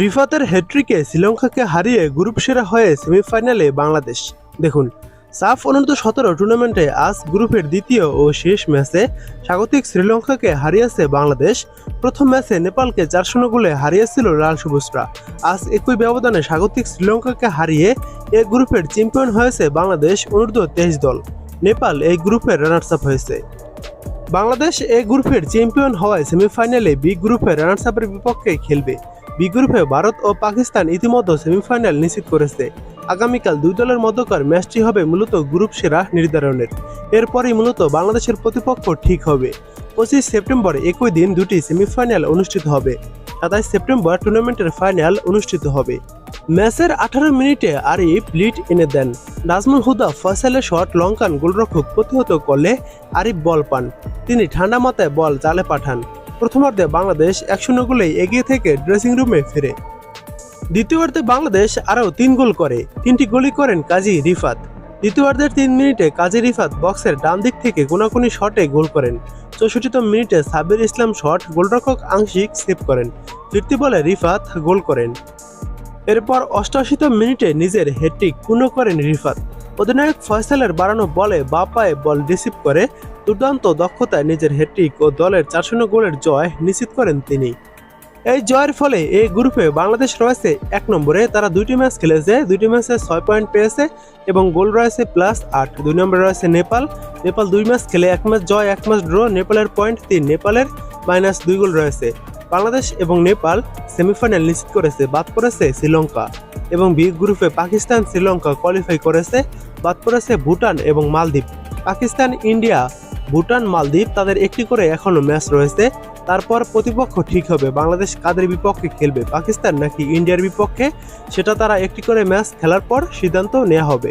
রিফাতের হ্যাট্রিকে শ্রীলঙ্কাকে হারিয়ে গ্রুপ সেরা হয়ে সেমিফাইনালে বাংলাদেশ। দেখুন, সাফ অনূর্ধ্ব সতেরো টুর্নামেন্টে আজ গ্রুপের দ্বিতীয় ও শেষ ম্যাচে স্বাগতিক শ্রীলঙ্কাকে হারিয়েছে বাংলাদেশ। প্রথম ম্যাচে নেপালকে চার শূন্য গোলে হারিয়েছিল লাল সবুজরা আজ একই ব্যবধানে স্বাগতিক শ্রীলঙ্কাকে হারিয়ে এ গ্রুপের চ্যাম্পিয়ন হয়েছে বাংলাদেশ অনূর্ধ্ব তেইশ দল। নেপাল এই গ্রুপের রানার্স আপ হয়েছে। বাংলাদেশ এ গ্রুপের চ্যাম্পিয়ন হওয়ায় সেমিফাইনালে বি গ্রুপের রানার্স আপের বিপক্ষে খেলবে। বি গ্রুপে ভারত ও পাকিস্তান ইতিমধ্যে সেমিফাইনাল নিশ্চিত করেছে। আগামীকাল দুই দলের মধ্যকার ম্যাচটি হবে মূলত গ্রুপ সেরা নির্ধারণের। এরপরেই মূলত বাংলাদেশের প্রতিপক্ষ ঠিক হবে। পঁচিশ সেপ্টেম্বর একই দিন দুটি সেমিফাইনাল অনুষ্ঠিত হবে। সাতাইশ সেপ্টেম্বর টুর্নামেন্টের ফাইনাল অনুষ্ঠিত হবে। ম্যাচের আঠারো মিনিটে আরিফ লিড এনে দেন। নাজমুল হুদা ফয়সালের শট লঙ্কান গোলরক্ষক প্রতিহত করলে আরিফ বল পান। তিনি ঠান্ডা মাথায় বল জালে পাঠান। প্রথমার্ধে বাংলাদেশ এক শূন্য গোলেই এগিয়ে থেকে ড্রেসিং রুমে ফিরে। দ্বিতীয়ার্ধে বাংলাদেশ আরও তিন গোল করে, তিনটি গোলই করেন কাজী রিফাত। দ্বিতীয়ার্ধের তিন মিনিটে কাজী রিফাত বক্সের ডান দিক থেকে কোনাকুনি শটে গোল করেন। চৌষট্টিতম মিনিটে সাবির ইসলাম শট গোলরক্ষক আংশিক সেভ করেন। ফিরতি বলে রিফাত গোল করেন। এরপর অষ্টআশিতম মিনিটে নিজের হেডটিক পূর্ণ করেন রিফাত। অধিনায়ক ফয়সালের বাড়ানো বলে বা পায়ে বল রিসিভ করে, দুর্দান্ত দক্ষতায় নিজের হেডটিক ও দলের চার শূন্য গোলের জয় নিশ্চিত করেন তিনি। এই জয়ের ফলে এই গ্রুপে বাংলাদেশ রয়েছে এক নম্বরে, তারা দুইটি ম্যাচ খেলেছে, দুইটি ম্যাচে ছয় পয়েন্ট পেয়েছে এবং গোল রয়েছে প্লাস আট। দুই নম্বরে রয়েছে নেপাল নেপাল দুই ম্যাচ খেলে এক ম্যাচ জয়, এক ম্যাচ ড্র, নেপালের পয়েন্ট তিন, নেপালের মাইনাস দুই গোল রয়েছে। বাংলাদেশ এবং নেপাল সেমিফাইনাল নিশ্চিত করেছে, বাদ পড়েছে শ্রীলঙ্কা। এবং বি গ্রুপে পাকিস্তান, শ্রীলঙ্কা কোয়ালিফাই করেছে, বাদ পড়েছে ভুটান এবং মালদ্বীপ। পাকিস্তান, ইন্ডিয়া, ভুটান, মালদ্বীপ তাদের একটি করে এখনও ম্যাচ রয়েছে। তারপর প্রতিপক্ষ ঠিক হবে, বাংলাদেশ কাদের বিপক্ষে খেলবে, পাকিস্তান নাকি ইন্ডিয়ার বিপক্ষে? সেটা তারা একটি করে ম্যাচ খেলার পর সিদ্ধান্ত নেওয়া হবে।